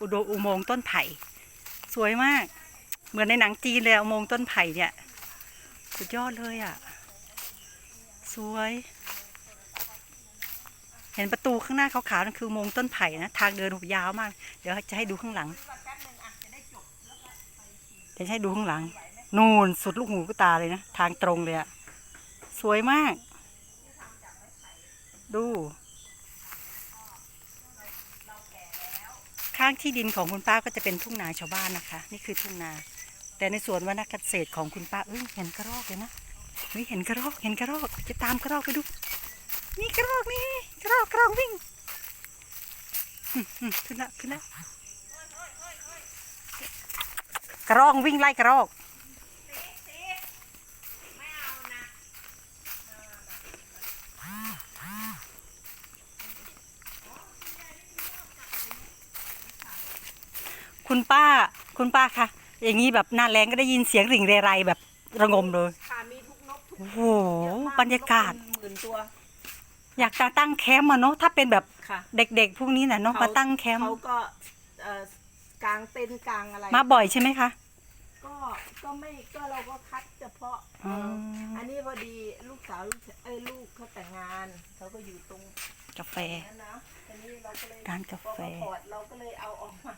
อุโดอุโมงต้นไผ่ สวยมาก เหมือนในหนังจีนเลยอุโมงต้นไผ่เนี่ย สุดยอดเลยอะ สวย เห็นประตูข้างหน้าขาวๆนั่นคืออุโมงต้นไผ่นะ ทางเดินยาวมาก เดี๋ยวจะให้ดูข้างหลังเดี๋ยวจะให้ดูข้างหลัง นูนสุดลูกหูลูกตาเลยนะ ทางตรงเลยอะสวยมาก ดูางที่ดินของคุณป้าก็จะเป็นทุ่งนาชาวบ้านนะคะ นี่คือทุ่งนา แต่ในสวนวนักเกษตรของคุณป้าเอ้ยเห็นกระรอกเลยนะเฮ้ยเห็นกระรอกเห็นกระรอกจะตามกระรอกไปดู นี่กระรอกนี่กระรอกกระรอกวิ่งขึ้นละขึ้นละกระรอกวิ่งไล่กระรอก คุณป้า คุณป้าคะอย่างนี้แบบหน้าแรงก็ได้ยินเสียงริ่งเรไรแบบระงมเลยค่ะมีทุกนกทุกโอ้โหบรรยากาศนกเป็นหมื่นตัว อยากจะตั้งแคมป์อะเนาะถ้าเป็นแบบค่ะเด็กๆพวกนี้น่ะเนาะเขามาตั้งแคมป์เขาก็เอ่อกางเต็นท์กางอะไรมาบ่อยใช่ไหมคะ ก็ก็ไม่ก็เราก็คัดเฉพาะอ๋อเอ่ออันนี้พอดีลูกสาวลูกชายเอ้ยลูกเขาแต่งงานเขาก็อยู่ตรงกาแฟ นั้นนะอันนี้เราก็เลยร้านกาแฟ พอเอถอดเราก็เลยเอาออกมา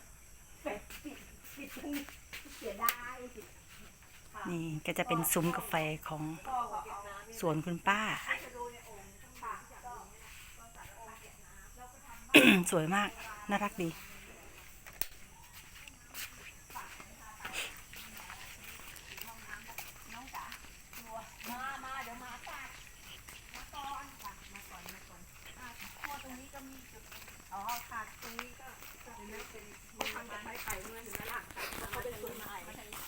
นี่ก็จะเป็นซุ้มกาแฟของสวนคุณป้า สวยมาก น่ารักดี มามาเดี๋ยวมาฝากมาก่อนค่ะมาก่อนมาก่อนอะข้อตรงนี้ก็มีจุดอ๋อค่ะตรงนี้ก็ก็เป็นเป็นเขาทำจากไม้ไผ่เมื่อเห็นไหมล่ะค่ะเขาเป็นส่วนไม้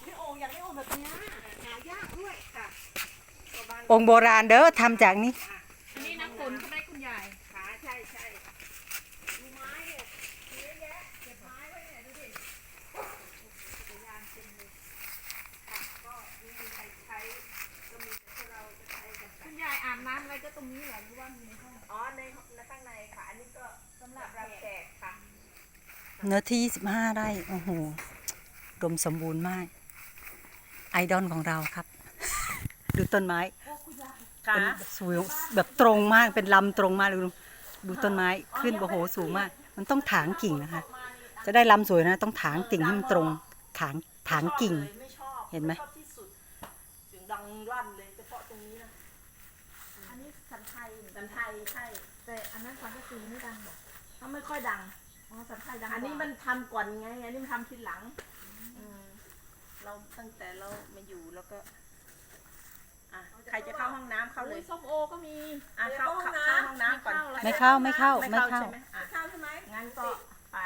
นี่โอ่งอยากได้โอ่งแบบเนี้ยหายากด้วยค่ะประมาณ องค์โบราณเด้อทำจากนี้อันนี้น้ำฝนใช่ไหมคุณยายขาใช่ใช่ดูไม้เนี่ยเยอะแยะเก็บไม้ไว้เนี่ยดูดิจักรยานเต็มเลยค่ะก็ไม่มีใครใช้ก็มีแต่พวกเราจะใช้กันคุณยายอาบน้ำอะไรก็ตรงนี้เหรอหรือว่ามีในห้องอ๋อในในข้างในค่ะอันนี้ก็สำหรับรับแขกค่ะเนื้อที่15ไร่โอ้โหรวมสมบูรณ์มาก ไอดอลของเราครับ ดูต้นไม้ค่ะ เป็นสวยแบบตรงมากเป็นลำตรงมากเลยดูดูต้นไม้ขึ้นโอ้โหสูงมาก มันต้องถางกิ่งนะคะ จะได้ลำสวยนะ ต้องถางกิ่งให้มันตรงถางถางกิ่งไม่ชอบเห็นไหมชอบที่สุดเสียงดังลั่นเลยเฉพาะตรงนี้นะอันนี้สันไทยสันไทยใช่แต่อันนั้นสังกะสีไม่ดังหรอกถ้าไม่ค่อยดังอ๋อสันไทยดังอันนี้กว่ามันทำก่อนไงอันนี้มันทำทีหลังอืมเราตั้งแต่เรามาอยู่แล้วก็ อะใครจะเข้าห้องน้ำเข้าเลอุ้ยยส้มโอก็มีอะเข้าเข้าเข้าห้องน้ำก่อนไม่เข้าไม่เข้า ไม่ไม่เข้าเข้าใช่ไหมอะเข้าใช่ไหมงั้นก็ไป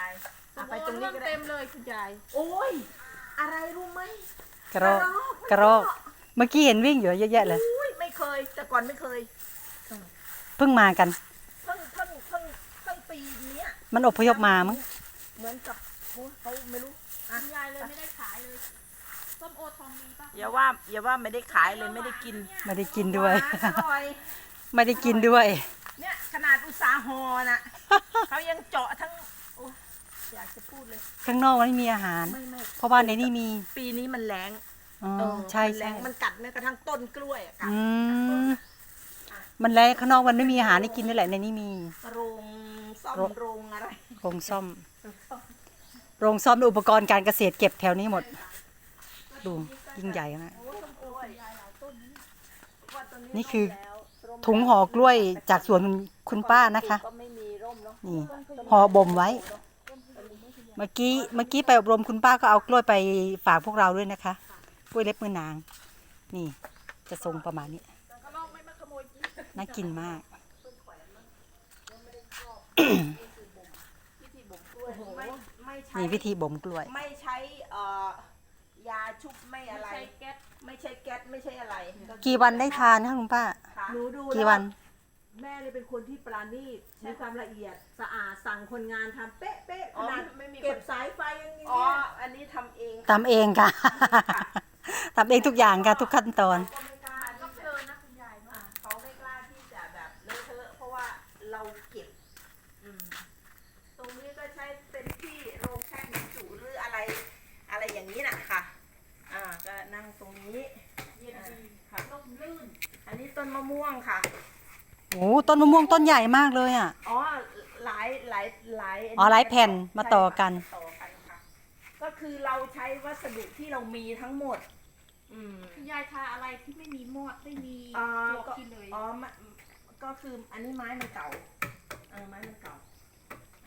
ส้อะมไปโอตรงนี้เรื่องก็ได้เต็มเลยคุณยายโอ้ยอะไรรู้ไหมกระรอกกระรอกเมื่อกี้เห็นวิ่งอยู่เยอะแยะเลยอุ้ยไม่เคย แต่ก่อนไม่เคยเพิ่งมากัน เพิ่งเพิ่งเพิ่งเพิ่งปีเนี้ยมันอพยพมามั้งเหมือนกับโอ้ยเขาไม่รู้ คุณยายเลยไม่ได้ขายเลย ส้มโอทองดีปะอย่าว่าอย่าว่าไม่ได้ขายเลยไม่ได้กินไม่ได้กินด้วยหวานอร่อย ไม่ได้กินด้วย เนี่ยขนาดอุตสาหอน่ะ เขายังเจาะทั้งโอ้ยอยากจะพูดเลย ข้างนอกมันไม่มีอาหาร ไม่ไม่เพราะว่าในนี่มีปีนี้มันแรงอ๋อเออใช่มันแรใช่งมันกัดแม้กระทั่งต้นกล้วยอะกัดอืมมันแรงข้างนอกมันไม่มีอาหารให้กินนี่แหละในนี้มี โรงซ่อมโรง โรงอะไร โรงซ่อม โรงซ่อมอุปกรณ์การเกษตรเก็บแถวนี้หมด ดูยิ่งใหญ่มากโอ้ต้นกล้วยว่าต้นี่คือแล้วร่มถุงห่อกล้วยจากสวนคุณป้านะคะก็ไม่มีร่มเนาะนี่ห่อบ่มไว้ เมื่อกี้เมื่อกี้ไปอบรมคุณป้าก็เอากล้วยไปฝากพวกเราด้วยนะคะ กล้วยเล็บมือนาง นี่จะทรงประมาณนี้กระรอกไม่มาขโมยกินน่ากินมากวิธีบ่มกล้วยไม่ไม่ใช่นี่วิธีบ่มกล้วย ไม่ใช้เอ่อ ยาชุบไม่อะไรใช้แก๊สไม่ใช่แก๊สไม่ใช่อะไรคือกี่วันได้ทานคะคุณป้า ค่ะหนูดูกี่แล้ววัน แม่เนี่ยเป็นคนที่ปราณีตมีความละเอียดสะอาดสั่งคนงานทำเป๊ะเป๊ะๆขอ๋อนาดไม่มีเก็บคนสายไฟยังมีอ๋อเนี่ยอันนี้ทำเองทำเองค่ะ ทำเองทุกอย่างค่ะทุกขั้นตอน ก็ไม่กล้า ก็ ที่ เพ จะ ลินนะคุณยายเนาะ อะเขาไม่กล้าที่จะแบบเลอะเทอะเพราะว่าเราเก็บอืมตรงนี้ก็ใช้เป็นที่โรงแช่น้ โอ้ต้นมะม่วงต้นใหญ่มากเลยอะ อ๋อหลายหลายหลายอ๋อหลายแผ่นมาต่อกัน ใช่ค่ะต่อกันค่ะ ก็คือเราใช้วัสดุที่เรามีทั้งหมด อืมคุณยายทาอะไรที่ไม่มีมอดไม่มีอ่าปลวกก็ กินเลยอ๋อมะก็คืออันนี้ไม้มันเก่าเออไม้มันเก่า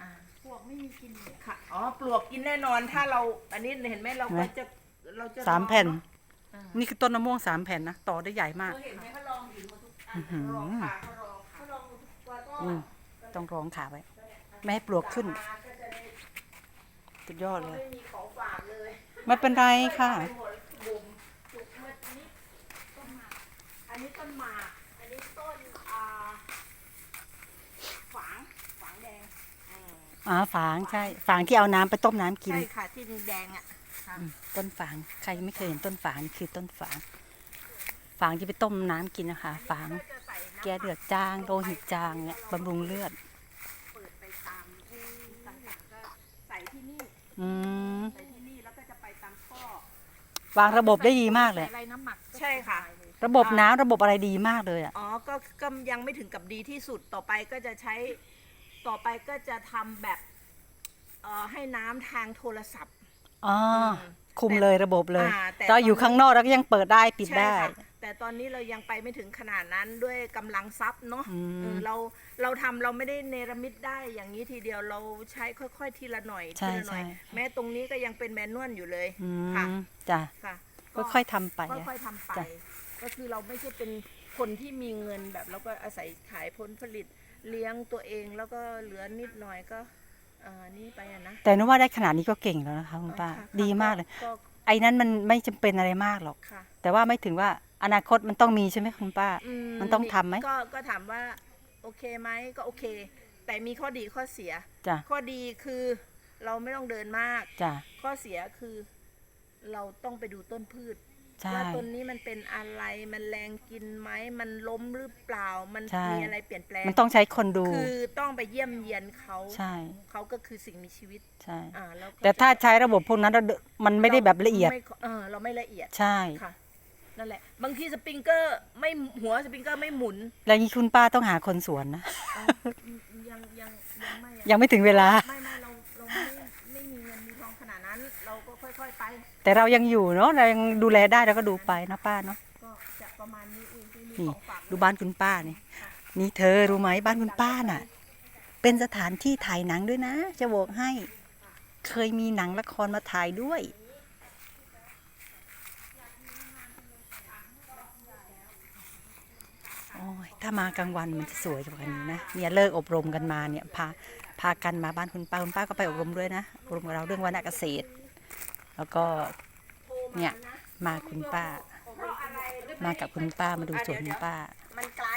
อ่า ปลวกไม่มีกินเลยค่ะ อ๋อ ปลวกกินแน่นอน ถ้าเรา อันนี้เห็นไหมเราก็จะ เราจะสามแผ่นลองเอะนี่คือต้นมะม่วงสามแผ่นนะ ต่อได้ใหญ่มากเราเห็นไหมเขาลองอยู่มาทุกอันอื้อหือเขาล องค่ะเขาลองค่ะเขาลองทุกตัวก็อืมต้องร้องขาไว้ ไม่ให้ปลวกขึ้นมาก็จะได้สุดยอดเลยไม่มีของฝากเลย ไม่เป็นไรค่ะไปหมดบุ่มจุกเมื่อนี้ต้นหมากอันนี้ต้นหมากอันนี้ต้นอ่าฝางฝางแดงอืมอ๋อฝางใช่ ฝางที่เอาน้ำไปต้มน้ำกิน ใช่ค่ะที่แดงๆอะค่ะอืมต้นฝาง ใครไม่เคยเห็นต้นฝางนี่คือต้นฝาง ฝางที่ไปต้มน้ำกินนะคะ ฝางก็จะใส่น้ำแก้เลือดจางโลหิตจางเนี่ยบำรุงเลือดเปิดไปตามที่ต่างๆก็ใส่ที่นี่อืมใส่ที่นี่แล้วก็จะไปตามข้อวางระบบได้ดีมากเลยใส่อะไรน้ำหมักก็ใช่ค่ะสบายเลยระบบน้ำระบบอะไรดีมากเลยอะอ๋อก็ก็ยังไม่ถึงกับดีที่สุดต่อไปก็จะใช้ต่อไปก็จะทำแบบเอ่อให้น้ำทางโทรศัพท์อ๋อมคุมเลยระบบเลยอ่าแต่เราอยู่ข้างนอกเราก็ยังเปิดได้ปิดใช่ได้ค่ะ แต่ตอนนี้เรายังไปไม่ถึงขนาดนั้นด้วยกำลังทรัพย์เนาะอืม เออเราเราทำเราไม่ได้เนรมิตได้อย่างนี้ทีเดียวเราใช้ค่อยๆทีละหน่อยใช่ทีละหน่อย ใช่ แม้ตรงนี้ก็ยังเป็นแมนนวลอยู่เลยอืค่ะมจ้ะค่ะก็ค่อยๆทำไปก็อะ ค่อยๆทำไป จ้ะ ก็คือเราไม่ใช่เป็นคนที่มีเงินแบบเราก็อาศัยขายผลผลิตเลี้ยงตัวเองแล้วก็เหลือนิดหน่อยก็เอ่อนี่ไปอะนะแต่นึกว่าได้ขนาดนี้ก็เก่งแล้วนะคะคุณป้า ค่ะค่ะดีมากเลยก็ไอ้นั้นมันไม่จำเป็นอะไรมากหรอก ค่ะ แต่ว่าไม่ถึงว่า อนาคตมันต้องมีใช่ไหมคุณป้าอืมันต้องทำไหมก็ก็ถามว่าโอเคไหมก็โอเค แต่มีข้อดีข้อเสีย จ้ะข้อดีคือเราไม่ต้องเดินมาก จ้ะข้อเสียคือเราต้องไปดูต้นพืช ใช่ ว่าต้นนี้มันเป็นอะไรมันแรงกินไหมมันล้มหรือเปล่ามันใช่ มีอะไรเปลี่ยนแปลงมันต้องใช้คนดู คือต้องไปเยี่ยมเยียนเขาใช่เขาก็คือสิ่งมีชีวิตใช่ อ่าแล้วก็แต่ถ้าใช้ระบบพวกนั้นเรามันไม่ได้แบบละเอียด ไม่เออเราไม่ละเอียดใช่ ค่ะ นั่นแหละ บางทีสปริงเกอร์ไม่หัวสปริงเกอร์ไม่หมุน แล้วนี้คุณป้าต้องหาคนสวนนะอ๋อยังยังยังไม่อะยังไม่ถึงเวลา ไม่ไม่เราเราไม่ไม่มีเงินมีทองขนาดนั้น เราก็ค่อยๆไป แต่เรายังอยู่เนาะเรายังดูแลได้เราก็ดูไปนะป้าเนาะก็จะประมาณนี้เองที่มีนี่ ของฝากดูบ้านคุณป้านี่นี่เธอรู้ไหมบ้านคุณป้าน่ะ เป็นสถานที่ถ่ายหนังด้วยนะ จะบอกให้ เคยมีหนังละครมาถ่ายด้วย โอ้ย ถ้ามากลางวันมันจะสวยกว่านี้นะเนี่ยเลิกอบรมกันมาเนี่ยพาพากันมาบ้านคุณป้าคุณป้าก็ไปอบรมด้วยนะอบรมกับเราเรื่องวรรณเกษตร แล้วก็เนี่ยมาคุณป้าเพราะอะไรรู้ไหมากับคุณป้ามาดูสวนคุณป้า มันไกล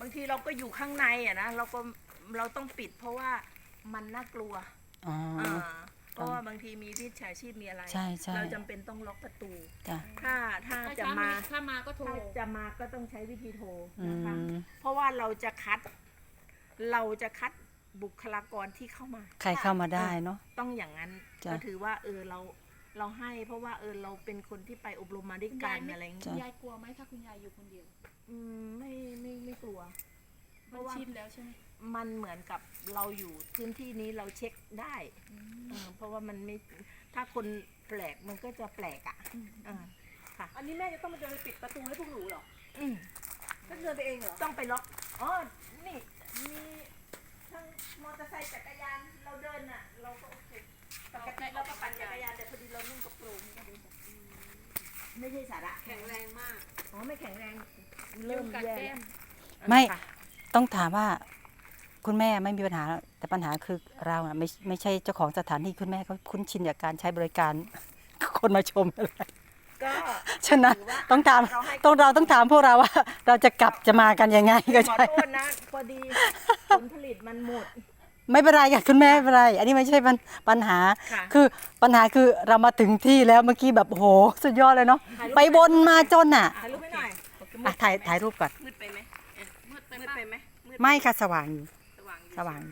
บางทีเราก็อยู่ข้างในอะนะเราก็เราต้องปิดเพราะว่ามันน่ากลัวอ๋ออ่า เพราะว่าบางทีมีวิชาชีพมีอะไร ใช่ใช่เราจำเป็นต้องล็อกประตู จ้ะถ้าถ้าถ้าจะช้ามาถ้ามาก็โทร ถ้าจะมาก็ต้องใช้วิธีโทรอืนะคะ มเพราะว่าเราจะคัด เราจะคัดบุคลากรที่เข้ามา ใครเข้ามาได้เนาะ ต้องอย่างนั้นจ้ะ ก็ถือว่า เออเราเราให้ เพราะว่าเออเราเป็นคนที่ไปอบรมมาด้วยคุณกัยายนไม่ อะไรอย่างคุเงี้ยณยายกลัวไหมถ้าคุณยายอยู่คนเดียวอืมไม่ไม่ไม่กลัว เพมันราะว่าชินแล้วใช่ไหม มันเหมือนกับเราอยู่พื้นที่นี้เราเช็คได้เออเพราะว่ามันไม่ถ้าคนแปลกมันก็จะแปลกอะอ่าค่ะอันนี้แม่จะต้องมาเดินไปปิดประตูให้พวกหนูเหรออืมต้องเดินไปเองเหรอ ต้องไปล็อกอ๋อนี่มีทั้งมอเตอร์ไซค์จักรยานเราเดินอะ เราก็โอเคปกติเราก็ปั่นจักรยานแต่พอดีเรานุ่งกระโปรงก็เดินแบบไม่ใช่สาระแข็งแรงมากอ๋อไม่แข็งแรงเริ่เริ่มมกัดแย่แก้มไม่ค่ะต้องถามว่า คุณแม่ไม่มีปัญหา แต่ปัญหาคือเราอะไม่ไม่ใช่เจ้าของสถานที่คุณแม่เขาคุ้นชินกับการใช้บริการ คนมาชมอะไรก็ฉะนั้นถืว่าต้องถามเราให้ต้องเราต้องถามพวกเราว่า เราจะกลับจะมากันยังไงก็ขอใช่ โทษนะพอดีผลผลิตมันหมด ไม่เป็นไรค่ะคุณแม่ไม่เป็นไร อันนี้ไม่ใช่ปัญปัญหา ค่ะคือปัญหาคือเรามาถึงที่แล้วเมื่อกี้แบบโอ้โหสุดยอดเลยเนาะถ่ายรูป ไปวนมาจนอะถ่ายรูปให้หน่อยอะถ่ายถ่ายรูปก่อน มืดไปไหมมืดไปมืดปะไปไหมมืดปไม่ค่ะสว่างอยู่ สว่าง